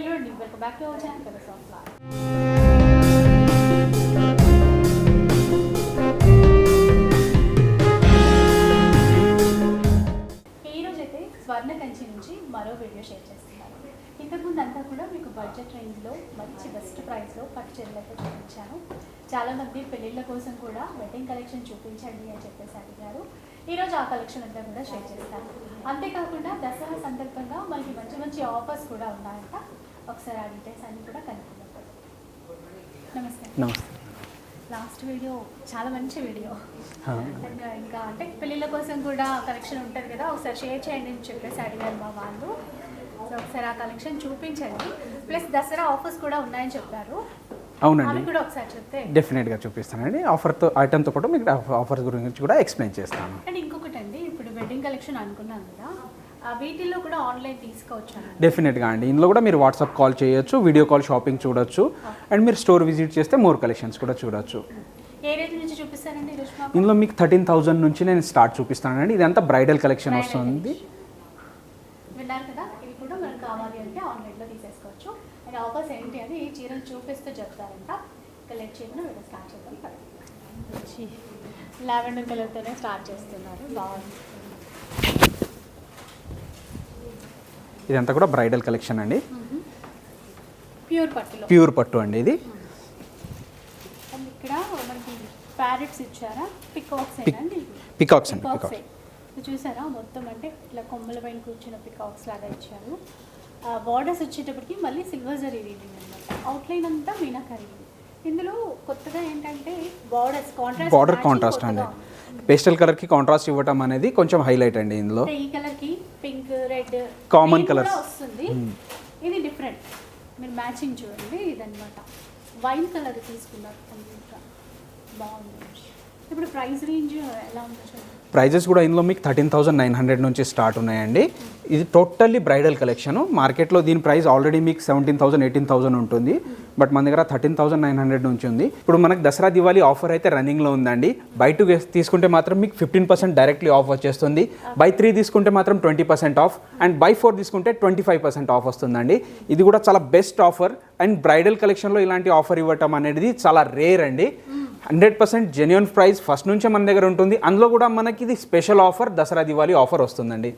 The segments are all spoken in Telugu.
హలో అండి welcome back to our channel కదా సాఫ్లా ఈ స్వర్ణ కంచి నుంచి మరో వీడియో షేర్ చేస్తున్నాను. ఇంతకుముందు అంతా కూడా మీకు బడ్జెట్ రేంజ్లో మంచి బెస్ట్ ప్రైస్లో పట్టు చీరలతో చూపించాను. చాలామంది పెళ్ళిళ్ళ కోసం కూడా వెడ్డింగ్ కలెక్షన్ చూపించండి అని చెప్పేసి అడిగారు. ఈరోజు ఆ కలెక్షన్ అంతా కూడా షేర్ చేస్తాను. అంతేకాకుండా దసరా సందర్భంగా మనకి మంచి మంచి ఆఫర్స్ కూడా ఉన్నాయంట. ఒకసారి ఆ డీటెయిల్స్ అన్ని కూడా కనుక్కుందాం. నమస్తే. నమస్తే. లాస్ట్ వీడియో చాలా మంచి వీడియో ఇంకా అంటే పెళ్ళిళ్ళ కోసం కూడా కలెక్షన్ ఉంటుంది కదా ఒకసారి షేర్ చేయండి అని చెప్పేసి అడిగారు మా వాళ్ళు. సో ఒకసారి ఆ కలెక్షన్ చూపించండి. ప్లస్ దసరా ఆఫర్స్ కూడా ఉన్నాయని చెప్పారు. అవి అవునండి కూడా ఒకసారి చెప్తే. డెఫినెట్గా చూపిస్తానండి. ఆఫర్తో ఐటమ్తో పాటు మీకు ఆఫర్స్ గురించి కూడా ఎక్స్ప్లెయిన్ చేస్తాను. అండ్ ఇంకొకటి అండి ఇప్పుడు వెడ్డింగ్ కలెక్షన్ అనుకున్నాను కదా. వీటిల్లో కూడా ఆన్లైన్ తీసుకోవచ్చు. డెఫినెట్గా అండి. ఇందులో కూడా మీరు వాట్సాప్ కాల్ చేయొచ్చు వీడియో కాల్ షాపింగ్ చూడొచ్చు అండ్ మీరు స్టోర్ విజిట్ చేస్తే మోర్ కలెక్షన్స్ కూడా చూడొచ్చు. ఏ రేంజ్ నుంచి చూపిస్తారండి ఈరోజు మాకు ఇందులో మీకు థర్టీన్ థౌజండ్ నుంచి నేను స్టార్ట్ చూపిస్తానండి. ఇదంతా బ్రైడల్ కలెక్షన్ వస్తుంది. విన్నారు కదా? ఇవి కూడా మనకు కావాలి అంటే ఆన్లైన్లో తీసేసుకోవచ్చు. అండ్ ఆఫర్స్ ఏంటి అని ఈ చీరలు చూపిస్తూ చెప్తారంట. ఇంకా లెట్ చేయకుండా వీడియో స్టార్ట్ చేద్దాం. పదండి. లావెండర్ కలర్తోనే స్టార్ట్ చేస్తున్నారు. బాగుంది. ఇదంతా కూడా బ్రైడల్ కలెక్షన్ అండి. ప్యూర్ పట్టులో. ప్యూర్ పట్టు అండి ఇది. ఇక్కడ మనకి ప్యారెట్స్ ఇచ్చారా? పికాక్స్ పికాక్స్ అండి పికాక్స్ చూసారా? మొత్తం అంటే ఇట్లా కొమ్మల పైన కూర్చున్న పికాక్స్ లాగా ఇచ్చారు. బార్డర్స్ వచ్చేటప్పటికి మళ్ళీ సిల్వర్ జరీ రీడింగ్ అనమాట అవుట్లైన్ అంతా మీనాకరీ. ఇందులో కొత్తగా ఏంటంటే బార్డర్స్ కాంట్రాస్ట్ బార్డర్ కాంట్రాస్ట్ అండి. పేస్టల్ కలర్కి కాంట్రాస్ట్ ఇవ్వటం అనేది కొంచెం హైలైట్ అండి ఇందులో. ఈ కలర్కి పింక్ రెడ్ Common colours. వస్తుంది. ఇది డిఫరెంట్. మీరు మ్యాచింగ్ చూడండి ఇదన్నమాట. వైన్ కలర్ తీసుకున్నారు. బాగుంది. ఇప్పుడు ప్రైస్ రేంజ్ ఎలా ఉందో చూడండి. ప్రైజెస్ కూడా ఇందులో మీకు థర్టీన్ థౌసండ్ నైన్ హండ్రెడ్ నుంచి స్టార్ట్ ఉన్నాయండి. ఇది టోటల్లీ బ్రైడల్ కలెక్షన్. మార్కెట్లో దీని ప్రైస్ ఆల్రెడీ మీకు సెవెంటీన్ థౌసండ్ ఎయిటీన్ థౌసండ్ ఉంటుంది. బట్ మన దగ్గర థర్టీన్ థౌసండ్ నైన్ హండ్రెడ్ నుంచి ఉంది. ఇప్పుడు మనకు దసరా దివాళీ ఆఫర్ అయితే రన్నింగ్లో ఉందండి. బై టూ తీసుకుంటే మాత్రం మీకు ఫిఫ్టీన్ పర్సెంట్ డైరెక్ట్లీ ఆఫ్ వచ్చేస్తుంది. బై త్రీ తీసుకుంటే మాత్రం twenty percent off. And buy four తీసుకుంటే ట్వంటీ ఫైవ్ పర్సెంట్ ఆఫ్ వస్తుందండి. ఇది కూడా చాలా బెస్ట్ ఆఫర్. అండ్ బ్రైడల్ కలెక్షన్లో ఇలాంటి ఆఫర్ ఇవ్వటం అనేది చాలా రేర్ అండి. Hundred percent genuine price first నుంచే మన దగ్గర ఉంటుంది. అందులో కూడా మనకి ఇది special offer Dussehra Diwali offer వస్తుందండి.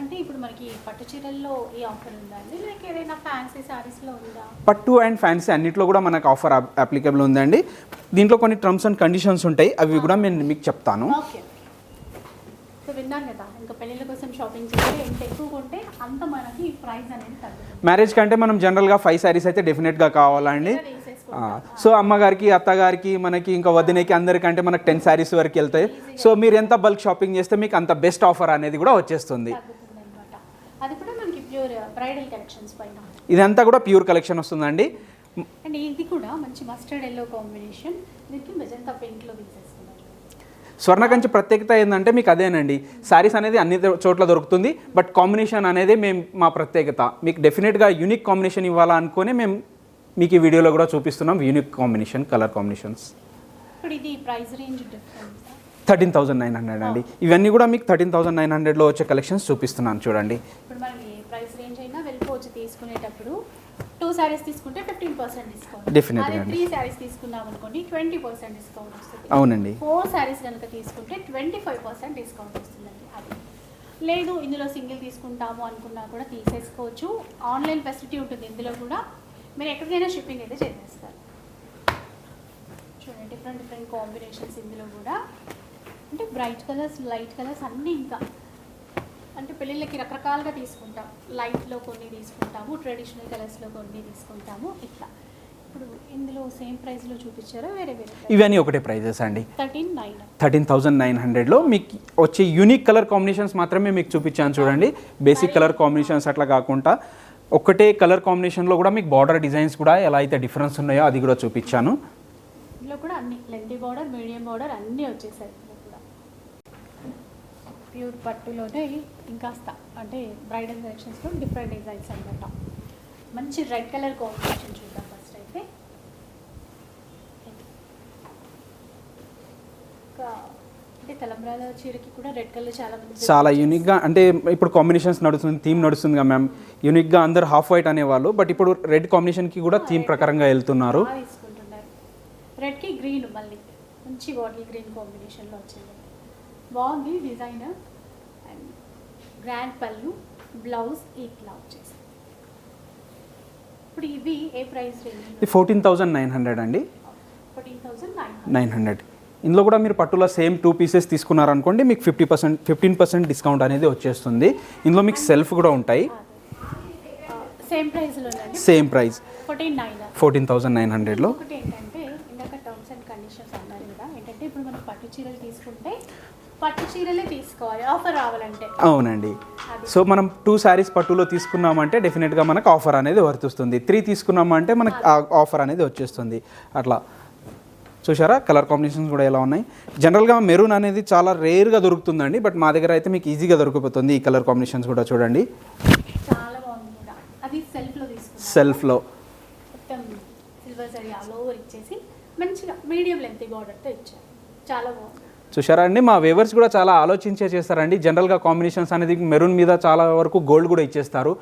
అంటే ఇప్పుడు మనకి పట్టు చీరల్లో ఈ ఆఫర్ ఉందా అండి లేక ఏదైనా ఫ్యాన్సీ సారీస్లో ఉందా? పట్టు అండ్ ఫ్యాన్సీ అన్నిట్లో కూడా మనకు ఆఫర్ అప్లికబుల్ ఉందండి. దీంట్లో కొన్ని టర్మ్స్ అండ్ కండిషన్స్ ఉంటాయి. అవి కూడా నేను మీకు చెప్తాను. ఓకే. సో విన్నాను కదా ఇంకా పెళ్ళిళ్ళ కోసం షాపింగ్ చేస్తే ఎంత ఎక్కువ కొంటే అంత మనకి ప్రైస్ అనేది తగ్గుతుంది. మ్యారేజ్ కంటే మనం జనరల్గా ఫైవ్ శారీస్ అయితే డెఫినెట్గా కావాలండి. సో అమ్మగారికి అత్తగారికి మనకి ఇంకా వదినకి అందరికంటే మనకి టెన్ శారీస్ వరకు వెళ్తాయి. సో మీరు ఎంత బల్క్ షాపింగ్ చేస్తే మీకు అంత బెస్ట్ ఆఫర్ అనేది కూడా వచ్చేస్తుంది. ఇదంతా కూడా ప్యూర్ కలెక్షన్ వస్తుందండి. అండ్ ఇది కూడా మంచి మస్టర్డ్ ఎల్లో కాంబినేషన్ దీనికి మెజంతా స్వర్ణకంచి ప్రత్యేకత ఏంటంటే మీకు అదేనండి. శారీస్ అనేది అన్ని చోట్ల దొరుకుతుంది బట్ కాంబినేషన్ అనేది మేము మా ప్రత్యేకత. మీకు డెఫినెట్గా యూనిక్ కాంబినేషన్ ఇవ్వాలా అనుకుని మేము మీకు ఈ వీడియోలో కూడా చూపిస్తున్నాం యూనిక్ కాంబినేషన్ కలర్ కాంబినేషన్స్ ఇప్పుడు ఇది price range difference thirteen thousand nine hundred అండి. ఇవన్నీ కూడా మీకు థర్టీన్ థౌసండ్ నైన్ హండ్రెడ్లో వచ్చే కలెక్షన్స్ చూపిస్తున్నాను చూడండి. ఇప్పుడు మనం ఏ ప్రైస్ రేంజ్ అయినా వెళ్ళిపోవచ్చు తీసుకునేటప్పుడు. టూ శారీస్ తీసుకుంటే ఫిఫ్టీన్ పర్సెంట్ డిస్కౌంట్ అండి. త్రీ శారీస్ తీసుకున్నాం అనుకోండి ట్వంటీ పర్సెంట్ డిస్కౌంట్ వస్తుంది. అవునండి. ఫోర్ శారీస్ కనుక తీసుకుంటే ట్వంటీ ఫైవ్ పర్సెంట్ డిస్కౌంట్ వస్తుందండి. అది. లేదు ఇందులో సింగిల్ తీసుకుంటాము అనుకున్నా కూడా తీసేసుకోవచ్చు. ఆన్లైన్ ఫెసిలిటీ ఉంటుంది. ఇందులో కూడా మీరు ఎక్కడికైనా షిప్పింగ్ అయితే చేసేస్తారు. చూడండి డిఫరెంట్ డిఫరెంట్ కాంబినేషన్స్ ఇందులో కూడా. అంటే బ్రైట్ కలర్స్ లైట్ కలర్స్ అన్నీ ఇంకా. అంటే పెళ్ళిళ్ళకి రకరకాలుగా తీసుకుంటాం. లైట్లో కొన్ని తీసుకుంటాము ట్రెడిషనల్ కలర్స్లో కొన్ని తీసుకుంటాము ఇట్లా. ఇప్పుడు ఇందులో సేమ్ ప్రైస్లో చూపించారా వేరే వేరే ఇవన్నీ ఒకటే ప్రైజెస్ అండి. Thirteen nine. Thirteen thousand nine హండ్రెడ్లో మీకు వచ్చే యూనిక్ కలర్ కాంబినేషన్స్ మాత్రమే మీకు చూపించాను చూడండి. బేసిక్ కలర్ కాంబినేషన్స్ అట్లా కాకుండా ఒకటే కలర్ కాంబినేషన్లో కూడా మీకు బార్డర్ డిజైన్స్ కూడా ఎలా అయితే డిఫరెన్స్ ఉన్నాయో అది కూడా చూపించాను. ఇందులో కూడా అన్ని లెంటీ బార్డర్ మీడియం బార్డర్ అన్నీ వచ్చేసాయి కూడా. ప్యూర్ పట్టులోనే ఇంకాస్త అంటే బ్రైడల్ కలెక్షన్స్లో డిఫరెంట్ డిజైన్స్ అనమాట మంచి రెడ్ కలర్ కాంబినేషన్ చూద్దాం ఫస్ట్ అయితే. ఇంకా తలంబ్రాల చీరకి కూడా రెడ్ కలర్ చాలా చాలా యూనిక్గా అంటే ఇప్పుడు కాంబినేషన్స్ నడుస్తుంది థీమ్ నడుస్తుంది కదా మ్యామ్ యూనిక్గా అందరు హాఫ్ వైట్ అనేవాళ్ళు బట్ ఇప్పుడు రెడ్ కాంబినేషన్కి కూడా థీమ్ ప్రకారంగా వెళ్తున్నారు. తీసుకుంటున్నారు. రెడ్కి గ్రీన్ మళ్ళీ. మంచి బాటిల్ గ్రీన్ కాంబినేషన్లో వచ్చింది. బాగుంది డిజైన్ అండ్ గ్రాండ్ పళ్ళు బ్లౌజ్ వచ్చేసి ఇప్పుడు ఇవి ఏ price range fourteen thousand nine hundred అండి. Fourteen thousand nine nine hundred ఇందులో కూడా మీరు పట్టులో సేమ్ టూ పీసెస్ తీసుకున్నారనుకోండి మీకు fifty percent fifteen percent discount అనేది వచ్చేస్తుంది. ఇందులో మీకు సెల్ఫ్ కూడా ఉంటాయి. Same ప్రైస్లోనండి same price fourteen thousand nine హండ్రెడ్లో ఒకటి ఏంటంటే ఇందాక టర్మ్స్ అండ్ కండిషన్స్ అన్నారు కదా ఏంటంటే ఇప్పుడు మనం పట్టు చీరలు తీసుకుంటే పట్టు చీరలే తీసుకోవాలి ఆఫర్ రావాలంటే. అవునండి. సో మనం టూ శారీస్ పట్టులో తీసుకున్నామంటే డెఫినెట్గా మనకు ఆఫర్ అనేది వర్తిస్తుంది. త్రీ తీసుకున్నామంటే మనకి ఆఫర్ అనేది వచ్చేస్తుంది. అట్లా. చూసారా కలర్ కాంబినేషన్స్ కూడా ఎలా ఉన్నాయి? జనరల్గా మెరూన్ అనేది చాలా రేర్గా దొరుకుతుందండి బట్ మా దగ్గర అయితే మీకు ఈజీగా దొరికిపోతుంది ఈ కలర్ కాంబినేషన్స్ కూడా చూడండి. సెల్ఫ్లో చూసారా అండి? మా వేవర్స్ కూడా చాలా ఆలోచించే చేస్తారండి. జనరల్గా కాంబినేషన్స్ అనేది మెరూన్ మీద చాలా వరకు గోల్డ్ కూడా ఇచ్చేస్తారు.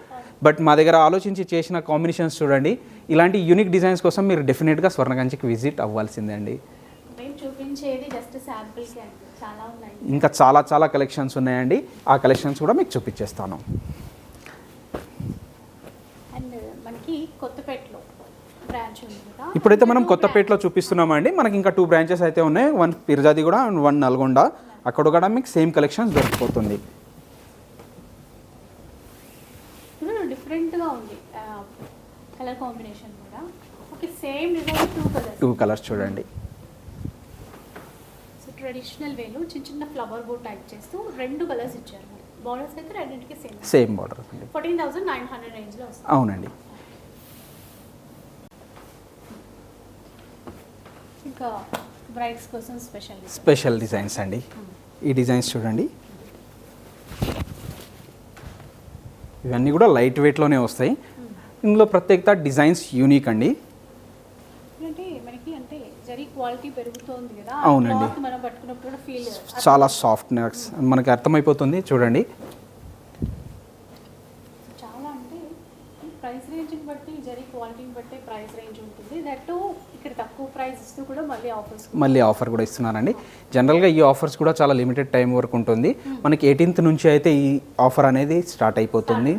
బట్ మా దగ్గర ఆలోచించి చేసిన కాంబినేషన్స్ చూడండి. ఇలాంటి యూనిక్ డిజైన్స్ కోసం మీరు డెఫినెట్గా స్వర్ణగంచికి విజిట్ అవ్వాల్సిందే అండి. ఇంకా చాలా చాలా కలెక్షన్స్ ఉన్నాయండి. ఆ కలెక్షన్స్ కూడా మీకు చూపించేస్తాను. ఇప్పుడైతే మనం కొత్తపేటలో చూపిస్తున్నామండి. మనకి ఇంకా టూ బ్రాంచెస్ అయితే ఉన్నాయి. వన్ పిర్జాది కూడా అండ్ వన్ నల్గొండ. అక్కడ కూడా మీకు సేమ్ కలెక్షన్స్ దొరికిపోతుంది ఇప్పుడు డిఫరెంట్గా ఉంది కలర్ కాంబినేషన్ కూడా. Okay same design two colours. Two colours చూడండి. సో ట్రెడిషనల్ వేలో చిన్న చిన్న ఫ్లవర్ బోట్ టైప్ చేస్తూ రెండు కలర్స్ ఇచ్చారు. బార్డర్స్ అయితే రెండింటికి same. Same border fourteen thousand nine hundred రేంజ్లో వస్తుంది. అవునండి. ఇంకా బ్రైడ్స్ కోసం స్పెషల్ స్పెషల్ డిజైన్స్ అండి. ఈ డిజైన్స్ చూడండి. ఇవన్నీ కూడా లైట్ వెయిట్లోనే వస్తాయి. ఇందులో ప్రత్యేకత డిజైన్స్ యూనిక్ అండి. అవునండి. చాలా సాఫ్ట్నెస్ మనకి అర్థమైపోతుంది చూడండి. చాలా అంటే ప్రైస్ రేంజ్ని బట్టి జరీ క్వాలిటీని బట్టి ప్రైస్ రేంజ్ ఉంటుంది. దట్ ఇక్కడ తక్కువ ప్రైస్ ఇస్తూ కూడా మళ్ళీ ఆఫర్స్ మళ్ళీ ఆఫర్ కూడా ఇస్తున్నారండి. జనరల్గా ఈ ఆఫర్స్ కూడా చాలా లిమిటెడ్ టైం వరకు ఉంటుంది. మనకి ఎయిటీన్త్ నుంచి అయితే ఈ ఆఫర్ అనేది స్టార్ట్ అయిపోతుంది.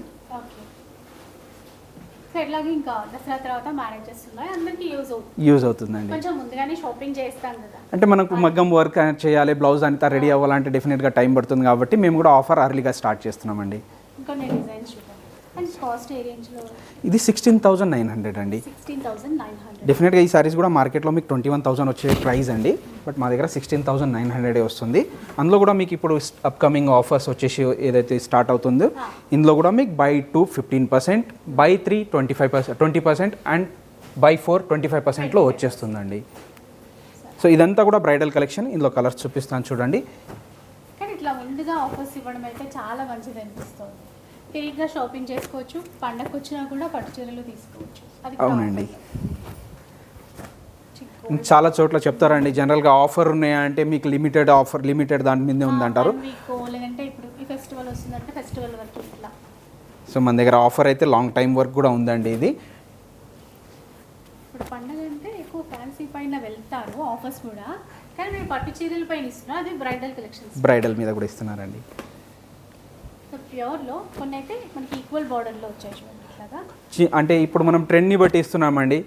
సో ఎట్లాగే ఇంకా దసరా తర్వాత మ్యారేజెస్ ఉన్నాయి అందరికీ యూజ్ అవుతుంది. యూజ్ అవుతుందండి. కొంచెం ముందుగానే షాపింగ్ చేస్తాం కదా. అంటే మనకు మగ్గం వర్క్ చేయాలి బ్లౌజ్ అంతా రెడీ అవ్వాలంటే డెఫినెట్గా టైం పడుతుంది కాబట్టి మేము కూడా ఆఫర్ అర్లీగా స్టార్ట్ చేస్తున్నామండి. డిజైన్స్ చూద్దాం. ఇది సిక్స్టీన్ థౌజండ్ నైన్ హండ్రెడ్ అండి. థౌసండ్ డెఫినెట్గా ఈ సారీస్ కూడా మార్కెట్లో మీకు ట్వంటీ వన్ థౌసండ్ వచ్చే ప్రైస్ అండి. బట్ మా దగ్గర సిక్స్టీన్ థౌసండ్ నైన్ హండ్రెడే వస్తుంది. అందులో కూడా మీకు ఇప్పుడు అప్కమింగ్ ఆఫర్స్ వచ్చేసి ఏదైతే స్టార్ట్ అవుతుందో ఇందులో కూడా మీకు buy two fifteen percent buy three twenty five percent twenty percent and buy four twenty five పర్సెంట్లో వచ్చేస్తుందండి. సో ఇదంతా కూడా బ్రైడల్ కలెక్షన్ ఇందులో కలర్స్ చూపిస్తాను చూడండి. కానీ ఇట్లా ముందుగా ఆఫర్స్ ఇవ్వడం అయితే చాలా మంచిది అనిపిస్తుంది. తిరిగ్గా షాపింగ్ చేసుకోవచ్చు పండగకు వచ్చినా కూడా పట్టు చీరలు తీసుకోవచ్చు అవునండి. చాలా చోట్ల చెప్తారండి. జనరల్గా ఆఫర్ ఉన్నాయా అంటే మీకు లిమిటెడ్ ఆఫర్ లిమిటెడ్ దాని మీదే ఉందంటారు. సో మన దగ్గర ఆఫర్ అయితే లాంగ్ టైం వరకు కూడా ఉందండి ఇది. ఇప్పుడు పండగ అంటే ఎక్కువ ఫ్యాన్సీ పైన వెళ్తారు ఆఫర్స్ కూడా. కానీ మీరు పట్టు చీరల పైన ఇస్తున్నారు? అది బ్రైడల్ కలెక్షన్స్ బ్రైడల్ మీద కూడా ఇస్తున్నారండి. ప్యూర్లో కొన్ని అయితే మనకి ఈక్వల్ బార్డర్లో వచ్చాయి అంటే ఇప్పుడు మనం ట్రెండ్ని బట్టి ఇస్తున్నామండి.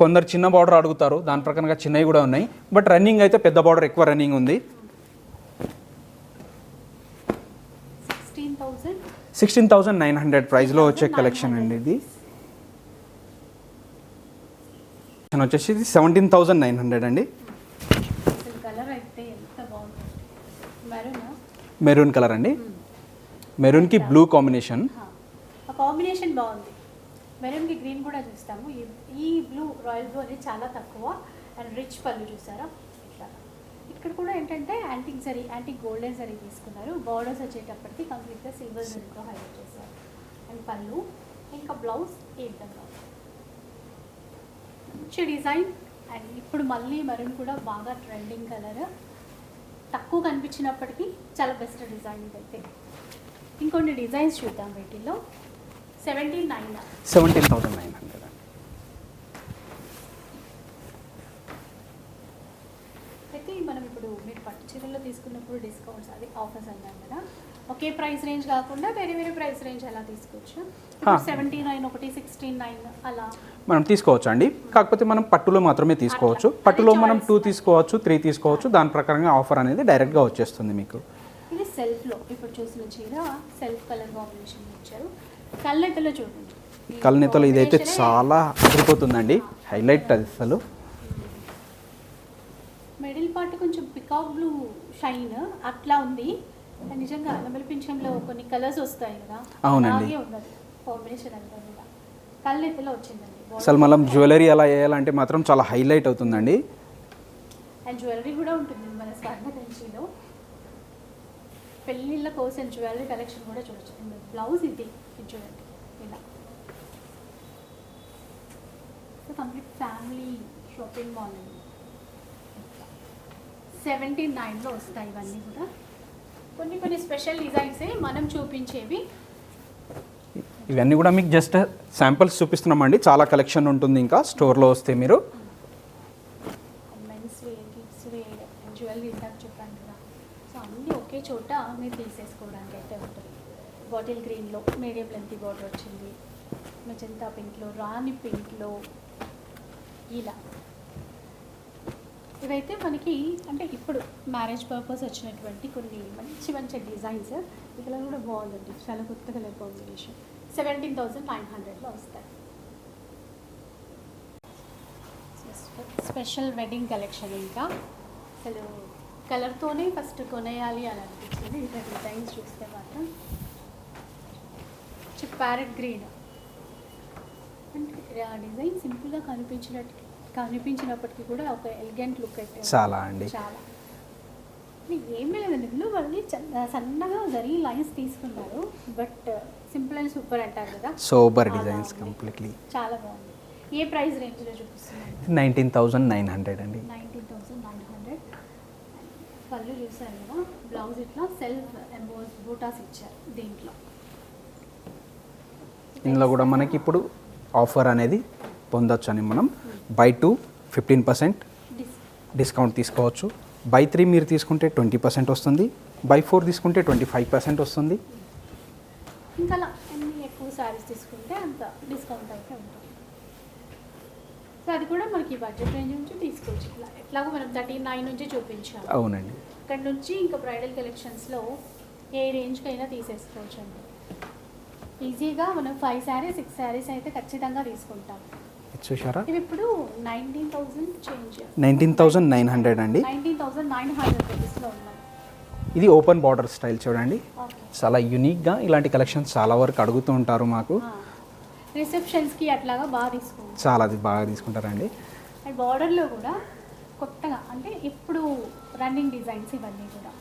కొందరు చిన్న బార్డర్ అడుగుతారు దాని ప్రకారంగా చిన్నవి కూడా ఉన్నాయి. బట్ రన్నింగ్ అయితే పెద్ద బార్డర్ ఎక్కువ రన్నింగ్ ఉంది. సిక్స్టీన్ థౌసండ్ నైన్ హండ్రెడ్ ప్రైస్లో వచ్చే కలెక్షన్ అండి ఇది. వచ్చేసి ఇది సెవెంటీన్ థౌసండ్ నైన్ హండ్రెడ్ అండి. మరూనా కలర్ అండి మెరూన్కి బ్లూ కాంబినేషన్ కాంబినేషన్ బాగుంది. మెరూన్కి గ్రీన్ కూడా చూస్తాము. ఈ ఈ బ్లూ రాయల్ బ్లూ అనేది చాలా తక్కువ అండ్ రిచ్ పళ్ళు చూసారా? ఇట్లా. ఇక్కడ కూడా ఏంటంటే యాంటిక్ జరీ యాంటిక్ గోల్డెన్ జరీ తీసుకున్నారు. బార్డర్స్ వచ్చేటప్పటికి కంప్లీట్గా సిల్వర్ జరీతో హైలైట్ చేశారు. అండ్ పళ్ళు ఇంకా బ్లౌజ్ ఈ విధంగా మంచి డిజైన్. అండ్ ఇప్పుడు మళ్ళీ మెరూన్ కూడా బాగా ట్రెండింగ్ కలర్. తక్కువ కనిపించినప్పటికీ చాలా బెస్ట్ డిజైన్ ఇదైతే. ఇంకొన్ని డిజైన్స్ చూద్దాం వీటిల్లో. Seventeen thousand nine hundred. అండి అయితే మనం ఇప్పుడు మీరు పట్టు చీరల్లో తీసుకున్నప్పుడు డిస్కౌంట్స్ అది ఆఫర్స్ అన్నాం కదా. ఒకే ప్రైస్ రేంజ్ కాకుండా వేరే వేరే ప్రైస్ రేంజ్ అలా తీసుకోవచ్చు. సెవెంటీ నైన్ ఒకటి సిక్స్టీన్ నైన్ అలా. మనం తీసుకోవచ్చు అండి? కాకపోతే మనం పట్టులో మాత్రమే తీసుకోవచ్చు. పట్టులో మనం. టూ తీసుకోవచ్చు త్రీ తీసుకోవచ్చు. దాని ప్రకారంగా ఆఫర్ అనేది డైరెక్ట్గా వచ్చేస్తుంది మీకు. ఇది సెల్ఫ్లో ఇప్పుడు చూసిన చీర సెల్ఫ్ కలర్ కాంబినేషన్ ఇచ్చారు. కళ్ళెతలో చూడండి కళ్ళనెత్తలు ఇదైతే చాలా అదిరిపోతుందండి. హైలైట్ అది అసలు. మిడిల్ పార్ట్ కొంచెం పికాక్ బ్లూ షైన్ అట్లా ఉంది. నిజంగా నెమలి పింఛంలో కొన్ని కలర్స్ వస్తాయి కదా. అవునండి. కాంబినేషన్ అంతా కూడా. వచ్చిందండి. అసలు మనం జ్యువెలరీ అలా వేయాలంటే మాత్రం చాలా హైలైట్ అవుతుందండి. అండ్ జ్యువెలరీ కూడా ఉంటుంది మన స్వర్ణ కంచిలో. పెళ్ళిళ్ళ కోసం జ్యువెలరీ కలెక్షన్ కూడా చూడొచ్చు. బ్లౌజ్ ఇది. ఇది చూడండి ఇలా so complete family shopping mall అండి సెవెంటీ నైన్లో వస్తాయి ఇవన్నీ కూడా. కొన్ని కొన్ని స్పెషల్ డిజైన్సే మనం చూపించేవి. ఇవన్నీ కూడా మీకు జస్ట్ శాంపిల్స్ చూపిస్తున్నామండి. చాలా కలెక్షన్ ఉంటుంది ఇంకా. స్టోర్లో వస్తే మీరు. Men's wear kids wear jewellery ఇందాక చెప్పాను కదా. సో అన్నీ ఒకే చోట మీరు తీసేసుకోవడానికి అయితే ఉంటుంది. బాటిల్ గ్రీన్లో మీడియం లెంత్ బార్డర్ వచ్చింది. మెజంతా పింక్లో రాణి పింక్లో ఇలా. ఇవైతే మనకి అంటే ఇప్పుడు మ్యారేజ్ పర్పస్ వచ్చినటువంటి కొన్ని మంచి మంచి డిజైన్స్. కలర్ కూడా బాగుందండి. చాలా కొత్త colour combination. Seventeen thousand nine హండ్రెడ్లో వస్తాయి. స్పెషల్ వెడ్డింగ్ కలెక్షన్ ఇంకా? అసలు కలర్తోనే ఫస్ట్ కొనేయాలి అని అనిపించింది. ఇంకా డిజైన్స్ చూస్తే మాత్రం ప్యారెట్ గ్రీన్. అంటే ఆ డిజైన్ సింపుల్గా కనిపించినట్టు కనిపించినప్పటికీ కూడా ఒక ఎలిగెంట్ లుక్ అయితే. చాలా అండి. చాలా. ఏమీ లేదండి ఇందులో వాళ్ళు సన్నగా జరీ లైన్స్ తీసుకున్నారు బట్ సింపుల్ అండ్ సూపర్ అంటారు కదా. అలా డిజైన్స్. కంప్లీట్లీ. చాలా బాగుంది. ఏ ప్రైస్ రేంజ్లో చూపిస్తున్నారు? నైన్టీన్ థౌజండ్ నైన్ హండ్రెడ్ అండి. Nineteen thousand nine hundred. పళ్ళు చూసారు కదా బ్లౌజ్ ఇట్లా సెల్ఫ్ ఎంబోస్ బూటాస్ ఇచ్చారు దీంట్లో. ఇందులో కూడా మనకి ఇప్పుడు ఆఫర్ అనేది పొందొచ్చు అని మనం buy two fifteen percent dis discount తీసుకోవచ్చు. బై త్రీ మీరు తీసుకుంటే ట్వంటీ పర్సెంట్ వస్తుంది. బై ఫోర్ తీసుకుంటే ట్వంటీ ఫైవ్ పర్సెంట్ వస్తుంది. ఇంకా అలా ఎన్ని ఎక్కువ తీసుకుంటే అంత డిస్కౌంట్ అయితే ఉంటుంది. సో అది కూడా మనకి బడ్జెట్ రేంజ్ నుంచి తీసుకోవచ్చు ఇట్లా. ఎట్లాగో మనం థర్టీ నైన్ నుంచి చూపించాము. అవునండి. ఇక్కడ నుంచి ఇంకా బ్రైడల్ కలెక్షన్స్లో ఏ రేంజ్కి అయినా తీసేసుకోవచ్చు అండి. ఈజీగా మనం ఫైవ్ శారీస్ సిక్స్ శారీస్ అయితే ఖచ్చితంగా తీసుకుంటాం. చూసారా ఇవి ఇప్పుడు nineteen thousand change nineteen thousand nine hundred అండి. నైన్టీన్ థౌసండ్ నైన్ హండ్రెడ్ రూపీస్లో ఉన్నాయి. ఇది ఓపెన్ బార్డర్ స్టైల్ చూడండి. చాలా యూనిక్గా ఇలాంటి కలెక్షన్స్ చాలా వరకు అడుగుతూ ఉంటారు మాకు. రిసెప్షన్స్కి అట్లాగా బాగా తీసుకుంటాం చాలా అది బాగా తీసుకుంటారండి. అండ్ బార్డర్లో కూడా కొత్తగా అంటే ఇప్పుడు రన్నింగ్ డిజైన్స్ ఇవన్నీ కూడా.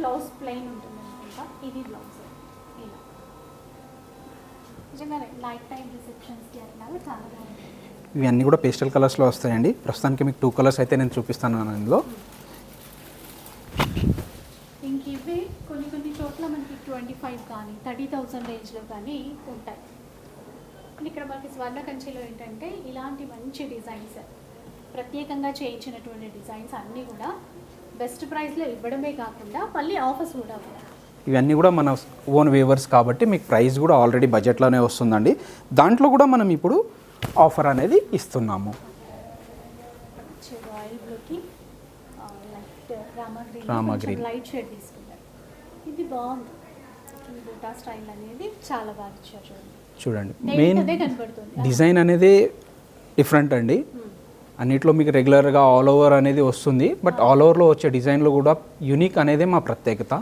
బ్లౌజ్ ప్లెయిన్ ఉంటుంది అనుకుంటా ఇది బ్లౌజ్. ఇలా నిజంగా నైట్ టైం రిసెప్షన్స్కి అట్లాగా చాలా బాగుంటుంది ఇవన్నీ కూడా పేస్టల్ కలర్స్లో వస్తాయండి. ప్రస్తుతానికి మీకు టూ కలర్స్ అయితే నేను చూపిస్తాను ఇందులో ఇంక ఇవే కొన్ని కొన్ని చోట్ల మనకి ట్వంటీ ఫైవ్ కానీ థర్టీ థౌసండ్ రేంజ్లో కానీ ఉంటాయి. ఇక్కడ మనకి స్వర్ణ కంచిలో ఏంటంటే ఇలాంటి మంచి డిజైన్స్ ప్రత్యేకంగా చేయించినటువంటి డిజైన్స్ అన్నీ కూడా బెస్ట్ ప్రైస్లో ఇవ్వడమే కాకుండా మళ్ళీ ఆఫర్స్ కూడా ఉన్నాయి. ఇవన్నీ కూడా మన ఓన్ వేవర్స్ కాబట్టి మీకు ప్రైస్ కూడా ఆల్రెడీ బడ్జెట్లోనే వస్తుందండి. దాంట్లో కూడా మనం ఇప్పుడు ఆఫర్ అనేది ఇస్తున్నాము. మంచి రాయల్ బ్లూకి లైట్ రామా గ్రీన్ రామా కొంచెం గ్రీన్. లైట్ షేడ్ తీసుకున్నారు ఇది బాగుంది. ఈ బూటా స్టైల్ అనేది చాలా బాగా ఇచ్చారు చూడండి. మెయిన్ డిజైన్ అనేది డిఫరెంట్ అండి. Hmm. అన్నిట్లో మీకు రెగ్యులర్గా ఆల్ ఓవర్ అనేది వస్తుంది. బట్ ఆల్ ఓవర్లో వచ్చే డిజైన్లో కూడా యూనిక్ అనేది మా ప్రత్యేకత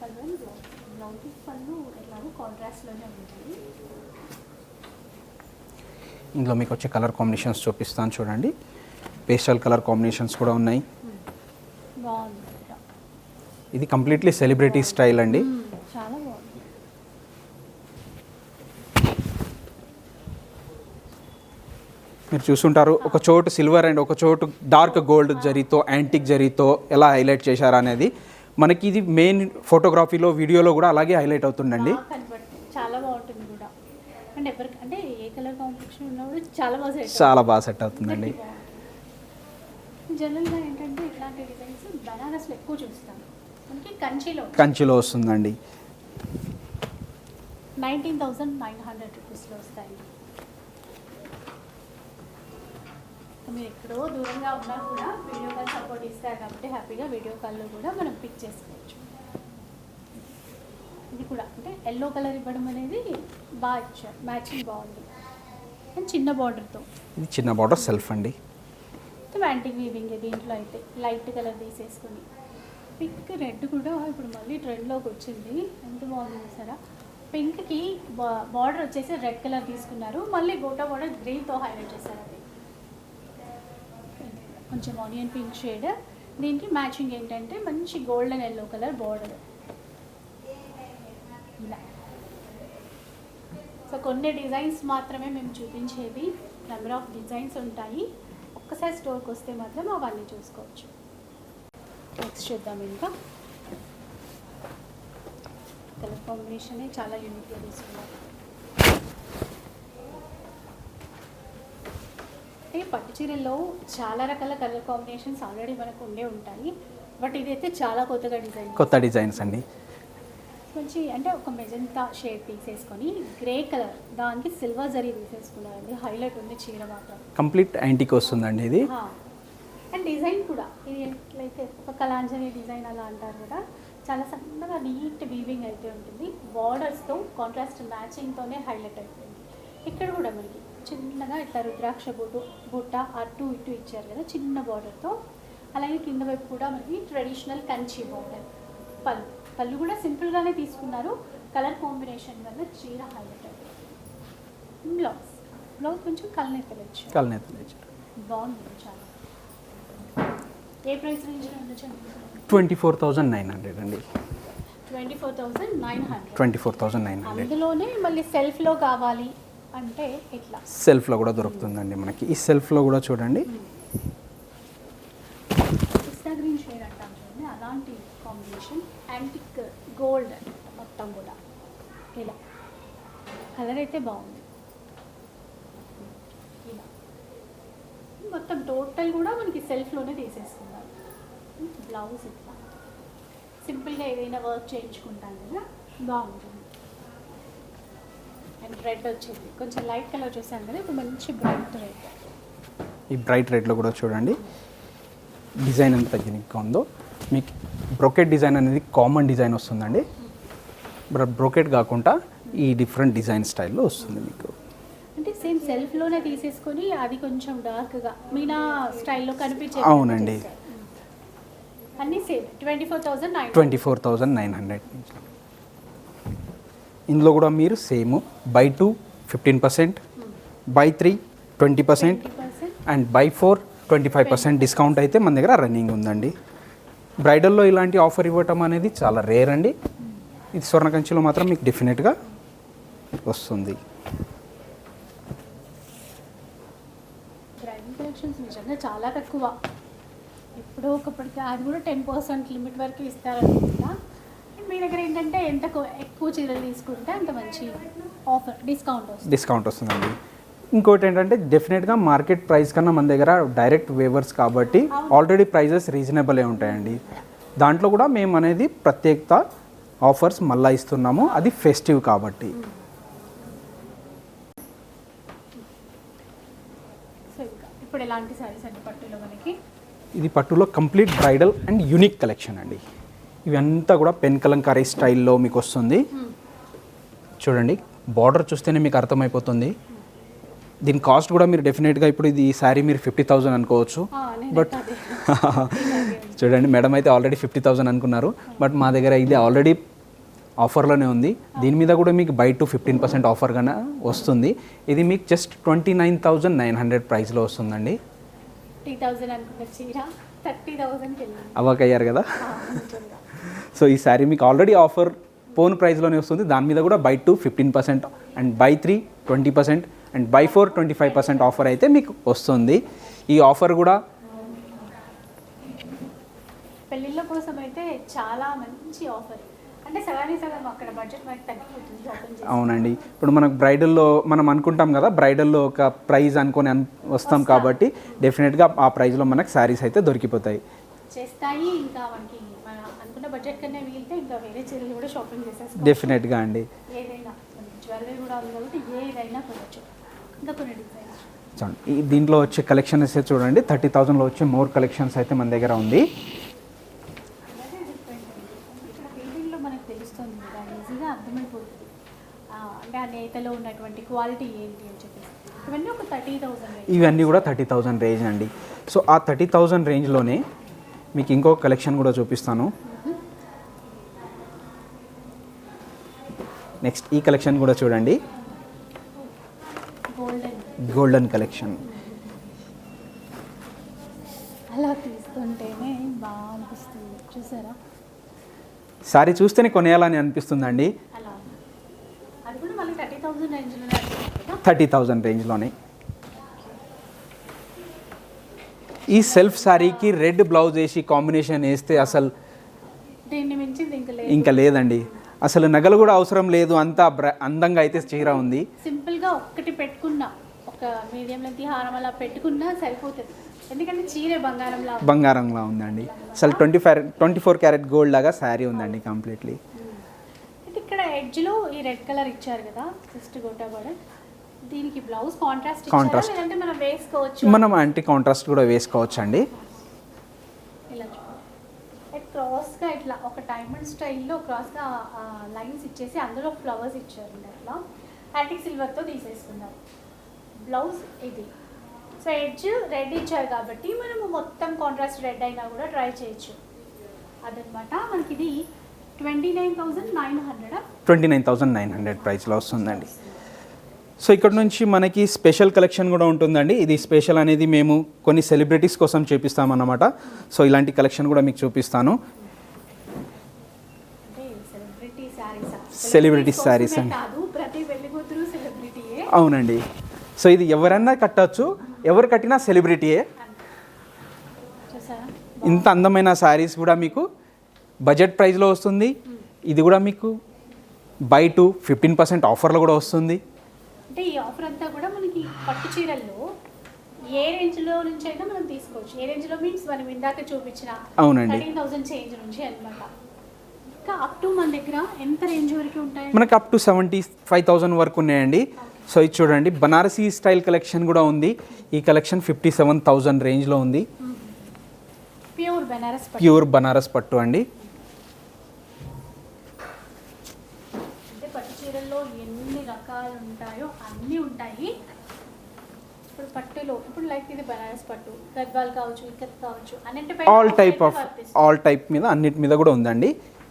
పళ్ళు అండ్ బ్లౌజ్ బ్లౌజ్ పళ్ళు ఎట్లాగో కాంట్రాస్ట్లోనే ఉంటుంది ఇందులో మీకు వచ్చే కలర్ కాంబినేషన్స్ చూపిస్తాను చూడండి. పేస్టల్ కలర్ కాంబినేషన్స్ కూడా ఉన్నాయి. ఇది కంప్లీట్లీ సెలబ్రిటీ స్టైల్ అండి. మీరు చూస్తుంటారు ఒక చోటు సిల్వర్ అండ్ ఒక చోటు డార్క్ గోల్డ్ జరీతో యాంటిక్ జరీతో ఎలా హైలైట్ చేశారు అనేది. మనకి ఇది మెయిన్ ఫోటోగ్రఫీలో వీడియోలో కూడా అలాగే హైలైట్ అవుతుందండి. చాలా అంటే ఎవరికి అంటే ఏ కలర్ కాంప్లెక్షన్ ఉన్నప్పుడు చాలా బాగా సెట్ చాలా బాగా సెట్ అవుతుందండి. జనరల్గా ఏంటంటే ఇట్లాంటి డిజైన్స్ బనారస్లో ఎక్కువ చూస్తాను. మనకి కంచిలో. కంచిలో వస్తుందండి. నైన్టీన్ థౌజండ్ నైన్ హండ్రెడ్ రూపీస్లో వస్తాయి. మీరు ఎక్కడో దూరంగా ఉన్నా కూడా వీడియో కాల్ సపోర్ట్ ఇస్తారు కాబట్టి హ్యాపీగా వీడియో కాల్లో కూడా మనం పిక్ చేసుకోవచ్చు. ఇది కూడా. అంటే ఎల్లో కలర్ ఇవ్వడం అనేది బాగా ఇచ్చారు. మ్యాచింగ్ బాగుంది అండ్ చిన్న బార్డర్తో ఇది చిన్న బార్డర్ సెల్ఫ్ అండి. యాంటిక్ వీవింగ్ దీంట్లో అయితే. లైట్ కలర్ తీసేసుకుని. పింక్ రెడ్ కూడా ఇప్పుడు మళ్ళీ ట్రెండ్లోకి వచ్చింది. ఎంత బాగుంది చూసారా? పింక్కి బార్డర్ వచ్చేసి రెడ్ కలర్ తీసుకున్నారు. మళ్ళీ గోటా బార్డర్ గ్రీన్తో హైలైట్ చేశారు అది. కొంచెం ఆనియన్ పింక్ షేడ్ దీనికి మ్యాచింగ్ ఏంటంటే మంచి గోల్డెన్ ఎల్లో కలర్ బార్డర్ కొన్ని డిజైన్స్ మాత్రమే మేము చూపించేవి. నెంబర్ ఆఫ్ డిజైన్స్ ఉంటాయి. ఒక్కసారి స్టోర్కి వస్తే మాత్రం అవన్నీ చూసుకోవచ్చు. నెక్స్ట్ చూద్దాం ఇంకా. కలర్ కాంబినేషన్ చాలా యూనిక్గా తీసుకున్నారు. అంటే పట్టు చీరల్లో చాలా రకాల కలర్ కాంబినేషన్స్ ఆల్రెడీ మనకు ఉండే ఉంటాయి. బట్ ఇదైతే చాలా కొత్తగా డిజైన్ కొత్త డిజైన్స్ అండి. మంచి అంటే ఒక మెజంతా షేడ్ తీసేసుకొని గ్రే కలర్ దానికి సిల్వర్ జరీ తీసేసుకున్నారండి. హైలైట్ ఉంది చీర మాత్రం. కంప్లీట్ యాంటిక్ వస్తుందండి ఇది? అండ్ డిజైన్ కూడా. ఇది ఎట్లయితే ఒక కలాంజనీ డిజైన్ అలా అంటారు కదా చాలా సన్నగా నీట్ వీవింగ్ అయితే ఉంటుంది. బార్డర్స్తో కాంట్రాస్ట్ మ్యాచింగ్తోనే హైలైట్ అయిపోయింది. ఇక్కడ కూడా మనకి చిన్నగా ఇట్లా రుద్రాక్ష బొట్టు బుట్ట అటు ఇటు ఇచ్చారు కదా చిన్న బార్డర్తో అలాగే కింద వైపు కూడా మనకి ట్రెడిషనల్ కంచి బార్డర్ పళ్ళు. పళ్ళు కూడా సింపుల్గానే తీసుకున్నారు. కలర్ కాంబినేషన్ వల్ల చీర హైలైట్ అయిపోయింది బ్లౌజ్. బ్లౌజ్ కొంచెం కలనెత్తలు ఇచ్చారు కల్నేత బాగుంది చాలా. ఏ ప్రైస్ ఉండొచ్చు twenty four thousand nine hundred అండి. Twenty four thousand nine hundred. Twenty four thousand nine hundred. అందులోనే మళ్ళీ సెల్ఫ్లో కావాలి అంటే ఎట్లా? సెల్ఫ్లో కూడా దొరుకుతుందండి మనకి. ఈ సెల్ఫ్లో కూడా చూడండి. పిస్తా గ్రీన్ షేడ్ అంటాం చూడండి అలాంటి కాంబినేషన్ యాంటిక్ గోల్డ్ మొత్తం కూడా. ఇలా. కలర్ అయితే బాగుంది. ఇలా. మొత్తం టోటల్ కూడా మనకి సెల్ఫ్లోనే తీసేసుకున్నారు బ్లౌజ్ ఇట్లా. సింపుల్గా ఏదైనా వర్క్ చేయించుకుంటాం కదా బాగుంటుంది. అండ్ రెడ్ వచ్చింది. కొంచెం లైట్ కలర్ చూసాం కదా ఇప్పుడు మంచి బ్రైట్ రెడ్ ఈ బ్రైట్ రెడ్లో కూడా చూడండి. డిజైన్ ఎంత యూనిక్గా ఉందో. మీకు బ్రోకెట్ డిజైన్ అనేది కామన్ డిజైన్ వస్తుందండి. బ్రోకెట్ కాకుండా ఈ డిఫరెంట్ డిజైన్ స్టైల్లో వస్తుంది మీకు. అంటే సేమ్ సెల్ఫ్లోనే తీసేసుకొని అది కొంచెం డార్క్గా మీనా స్టైల్లో కనిపించే అవునండి. అన్నీ same twenty four thousand nine twenty four thousand nine hundred ఇందులో కూడా మీరు same buy two fifteen percent buy three twenty percent and buy four twenty five percent discount అయితే మన దగ్గర రన్నింగ్ ఉందండి. బ్రైడల్లో ఇలాంటి ఆఫర్ ఇవ్వటం అనేది చాలా రేర్ అండి. ఇది స్వర్ణకంచిలో మాత్రం మీకు డెఫినెట్గా వస్తుంది. చాలా తక్కువ. ఎప్పుడో ఒకప్పటికి అది కూడా టెన్ పర్సెంట్ లిమిట్ వరకు ఇస్తారనుకుంటా. మీ దగ్గర ఏంటంటే ఎంత ఎక్కువ చీరలు తీసుకుంటే అంత మంచి ఆఫర్ డిస్కౌంట్ వస్తుంది. డిస్కౌంట్ వస్తుందండి. ఇంకోటి ఏంటంటే డెఫినెట్గా మార్కెట్ ప్రైస్ కన్నా మన దగ్గర డైరెక్ట్ వేవర్స్ కాబట్టి ఆల్రెడీ ప్రైజెస్ రీజనబులే ఉంటాయండి. దాంట్లో కూడా మేము అనేది ప్రత్యేకత ఆఫర్స్ మళ్ళా ఇస్తున్నాము. అది ఫెస్టివ్ కాబట్టి. సో ఇంకా ఇప్పుడు ఎలాంటి సారీస్ అండి పట్టులో మనకి? ఇది పట్టులో complete bridal and unique collection అండి. ఇవంతా కూడా పెన్ కలంకారీ స్టైల్లో మీకు వస్తుంది. చూడండి బార్డర్ చూస్తేనే మీకు అర్థమైపోతుంది. దీని కాస్ట్ కూడా మీరు డెఫినెట్గా ఇప్పుడు ఇది ఈ శారీ మీరు ఫిఫ్టీ థౌజండ్ అనుకోవచ్చు. బట్. చూడండి మేడం అయితే ఆల్రెడీ ఫిఫ్టీ థౌజండ్ అనుకున్నారు. బట్ మా దగ్గర ఇది ఆల్రెడీ ఆఫర్లోనే ఉంది. దీని మీద కూడా మీకు buy two fifteen percent offer కన్నా వస్తుంది. ఇది మీకు just twenty nine thousand nine hundred ప్రైస్లో వస్తుందండి. అయ్యారు కదా. సో ఈ శారీ మీకు ఆల్రెడీ ఆఫర్ ఫోన్ ప్రైస్లోనే వస్తుంది. దాని మీద కూడా buy two fifteen percent and buy three twenty percent and buy four twenty five percent offer అయితే మీకు వస్తుంది. ఈ ఆఫర్ కూడా పెళ్ళిళ్ళ కోసం అయితే చాలా మంచి ఆఫర్. అంటే అక్కడ బడ్జెట్ అవునండి. ఇప్పుడు మనకు బ్రైడల్లో మనం అనుకుంటాం కదా బ్రైడల్లో ఒక ప్రైజ్ అనుకొని అన్ వస్తాం కాబట్టి డెఫినెట్గా ఆ ప్రైజ్లో మనకు శారీస్ అయితే దొరికిపోతాయి. చేస్తాయి. ఇంకా మనకి మన అనుకున్న బడ్జెట్ కన్నా మిగిలితే ఇంకా వేరే చీరలు కూడా షాపింగ్ చేసేసుకోవచ్చు. డెఫినెట్గా అండి. ఏదైనా జ్యువెలరీ కూడా ఉంది కాబట్టి ఏదైనా కొనవచ్చు చూడండి ఈ దీంట్లో వచ్చే కలెక్షన్ అయితే చూడండి. థర్టీ థౌజండ్లో వచ్చే మోర్ కలెక్షన్స్ అయితే మన దగ్గర ఉంది. ఇవన్నీ కూడా థర్టీ థౌజండ్ రేంజ్ అండి. సో ఆ థర్టీ థౌజండ్ రేంజ్లోనే మీకు ఇంకో కలెక్షన్ కూడా చూపిస్తాను. నెక్స్ట్ ఈ కలెక్షన్ కూడా చూడండి. Golden collection. అలా తీస్తుంటేనే బాగా అనిపిస్తుంది చూసారా? సారీ చూస్తేనే కొనేయాలని అనిపిస్తుందండి. థర్టీ థౌజండ్ రేంజ్లోనే ఈ సెల్ఫ్ శారీకి రెడ్ బ్లౌజ్ వేసి కాంబినేషన్ వేస్తే అసలు ఇంకా లేదు. ఇంకా లేదండి. అసలు నగలు కూడా అవసరం లేదు. అంత అందంగా అయితే చీర ఉంది. సింపుల్గా ఒక్కటి పెట్టుకున్నా. ఒక మీడియం లెంత్ హారం అలా పెట్టుకున్నా సరిపోతుంది. ఎందుకంటే చీర బంగారంలా. బంగారంలా ఉందండి. అసలు twenty five twenty four carat gold లాగా శారీ ఉందండి కంప్లీట్లీ. అయితే ఇక్కడ ఎడ్జ్లో ఈ రెడ్ కలర్ ఇచ్చారు కదా జస్ట్ గోటా బోర్డర్ దీనికి బ్లౌజ్ కాంట్రాస్ట్ ఇచ్చారా? Contrast. లేదంటే మనం వేసుకోవచ్చు? మనం యాంటీ కాంట్రాస్ట్ కూడా వేసుకోవచ్చు అండి క్రాస్గా ఇట్లా ఒక డైమండ్ స్టైల్లో క్రాస్గా లైన్స్ ఇచ్చేసి అందులో ఫ్లవర్స్ ఇచ్చారండి అట్లా యాంటిక్ సిల్వర్తో తీసేసుకుందాం. బ్లౌజ్ ఇది. సో ఎడ్జ్ రెడ్ ఇచ్చారు కాబట్టి మనము మొత్తం కాంట్రాస్ట్ రెడ్ అయినా కూడా ట్రై చేయొచ్చు. అదనమాట. మనకి ఇది twenty nine thousand nine hundred twenty nine thousand nine hundred ప్రైస్లో వస్తుందండి. సో ఇక్కడ నుంచి మనకి స్పెషల్ కలెక్షన్ కూడా ఉంటుందండి. ఇది స్పెషల్ అనేది మేము కొన్ని సెలబ్రిటీస్ కోసం చేపిస్తామన్నమాట. సో ఇలాంటి కలెక్షన్ కూడా మీకు చూపిస్తాను. సెలబ్రిటీ శారీస్ అండి. అవునండి. సో ఇది ఎవరన్నా కట్టచ్చు. ఎవరు కట్టినా సెలబ్రిటీయే. ఇంత అందమైన శారీస్ కూడా మీకు బడ్జెట్ ప్రైస్లో వస్తుంది. ఇది కూడా మీకు బై టు ఫిఫ్టీన్ పర్సెంట్ ఆఫర్లో కూడా వస్తుంది. అంటే ఈ ఆఫర్ అంతా కూడా మనకి పట్టు చీరల్లో ఏ రేంజ్లో నుంచి అయినా మనం తీసుకోవచ్చు. ఏ రేంజ్లో మీన్స్ మనం ఇందాక చూపించిన అవునండి. థౌసండ్ చేంజ్ నుంచి అనమాట ఇంకా అప్ టు మన దగ్గర ఎంత రేంజ్ వరకు ఉంటాయి? మనకు up to seventy five thousand వరకు ఉన్నాయండి. సో ఇది చూడండి బనారసీ స్టైల్ కలెక్షన్ కూడా ఉంది. ఈ కలెక్షన్ ఫిఫ్టీ సెవెన్ థౌజండ్ రేంజ్లో ఉంది. ప్యూర్ బెనారస్ పట్టు. ప్యూర్ బనారస్ పట్టు అండి. అంటే పట్టు చీరల్లో ఎన్ని రకాలు ఉంటాయో అన్నీ ఉంటాయి. ఇప్పుడు పట్టులో ఇప్పుడు లైక్ ఇది బనారస్ పట్టు. గద్వాల్ కావచ్చు ఇక్కత్ కావచ్చు అన్నింటిపై all type of all type మీద అన్నిటి మీద కూడా ఉందండి.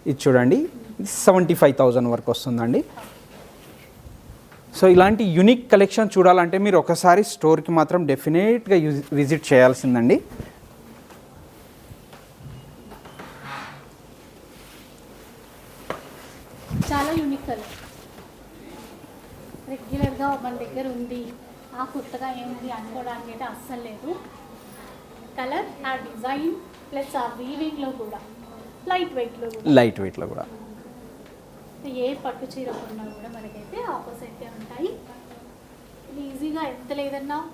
ఇది చూడండి సెవెంటీ ఫైవ్ థౌజండ్ వరకు వస్తుందండి. సో ఇలాంటి యునిక్ కలెక్షన్ చూడాలంటే మీరు ఒకసారి స్టోర్కి మాత్రం డెఫినెట్గా విజిట్ చేయాల్సిందండి. చాలా యూనిక్ కలర్ రెగ్యులర్గా మన దగ్గర ఉంది. ఆ కొత్తగా ఏముంది అనుకోవడానికి అయితే అస్సలు లేదు. కలర్ ఆ డిజైన్ ప్లస్ ఆ వీవింగ్లో కూడా లైట్ వెయిట్లో లైట్ వెయిట్లో కూడా. ఏ పట్టు చీర కొన్నా కూడా మనకైతే ఆఫర్స్ అయితే ఉంటాయి. ఇది ఈజీగా ఎంత లేదన్నా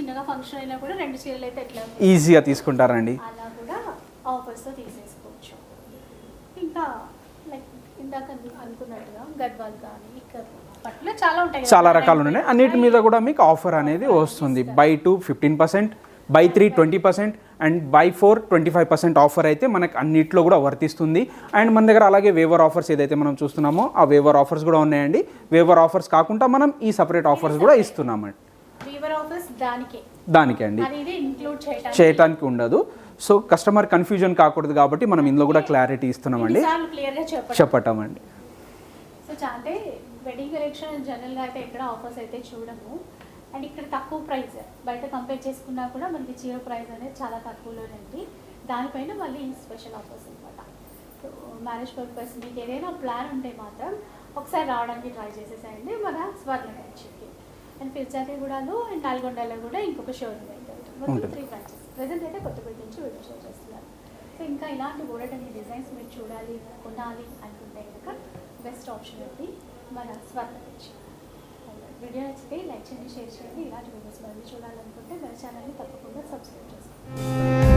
చిన్నగా ఫంక్షన్ అయినా కూడా రెండు చీరలు అయితే ఎట్లా ఈజీగా తీసుకుంటారండి. అలా కూడా ఆఫర్స్తో తీసేసుకోవచ్చు. ఇంకా లైక్ ఇందాక అను- అనుకున్నట్టుగా గద్వాల్ కానీ ఇక్కడ పట్టులో చాలా ఉంటాయి. చాలా రకాలు ఉన్నాయి. అన్నిటి మీద కూడా మీకు ఆఫర్ అనేది వస్తుంది. Buy two fifteen percent. Buy three twenty percent and buy four twenty five percent offer అయితే మనకి అన్నిట్లో కూడా వర్తిస్తుంది. అండ్ మన దగ్గర అలాగే వేవర్ ఆఫర్స్ ఏదైతే మనం చూస్తున్నామో ఆ వేవర్ ఆఫర్స్ కూడా ఉన్నాయండి. వేవర్ ఆఫర్స్ కాకుండా మనం ఈ సపరేట్ ఆఫర్స్ కూడా ఇస్తున్నామండి దానికే. అండి. చేయటానికి. ఉండదు. సో కస్టమర్ కన్ఫ్యూజన్ కాకూడదు కాబట్టి మనం ఇందులో కూడా క్లారిటీ ఇస్తున్నామండి. చెప్పటం. అండి అంటే వెడ్డింగ్ కలెక్షన్ జనరల్గా అయితే ఎక్కడ ఆఫర్స్ అయితే చూడము. అండ్ ఇక్కడ తక్కువ ప్రైస్ బయట కంపేర్ చేసుకున్నా కూడా మనకి చీర ప్రైస్ అనేది చాలా తక్కువలోనండి దానిపైన మళ్ళీ స్పెషల్ ఆఫర్స్ అనమాట మ్యారేజ్ పర్పస్ మీకు ఏదైనా ప్లాన్ ఉంటే మాత్రం ఒకసారి రావడానికి ట్రై చేసేసేయండి. మన స్వర్ణ వ్యాచ్కి అండ్ పిల్చాతి కూడాను అండ్ నల్గొండలో కూడా ఇంకొక షోరూమ్ మొత్తం త్రీ బ్రాంచెస్ ప్రజెంట్ అయితే కొత్త కొత్తపల్లి నుంచి వీడియో షో చేస్తున్నారు. సో ఇంకా ఇలాంటి ఓడటం డిజైన్స్ మీరు చూడాలి కొనాలి అనుకుంటే కనుక బెస్ట్ ఆప్షన్ ఉంది మన స్వర్ణ వ్యాచ్ వీడియో నచ్చితే లైక్ చేయండి షేర్ చేయండి. ఇలాంటి వీడియోస్ మళ్ళీ చూడాలనుకుంటే మన ఛానల్ని తప్పకుండా సబ్స్క్రైబ్ చేసుకోండి.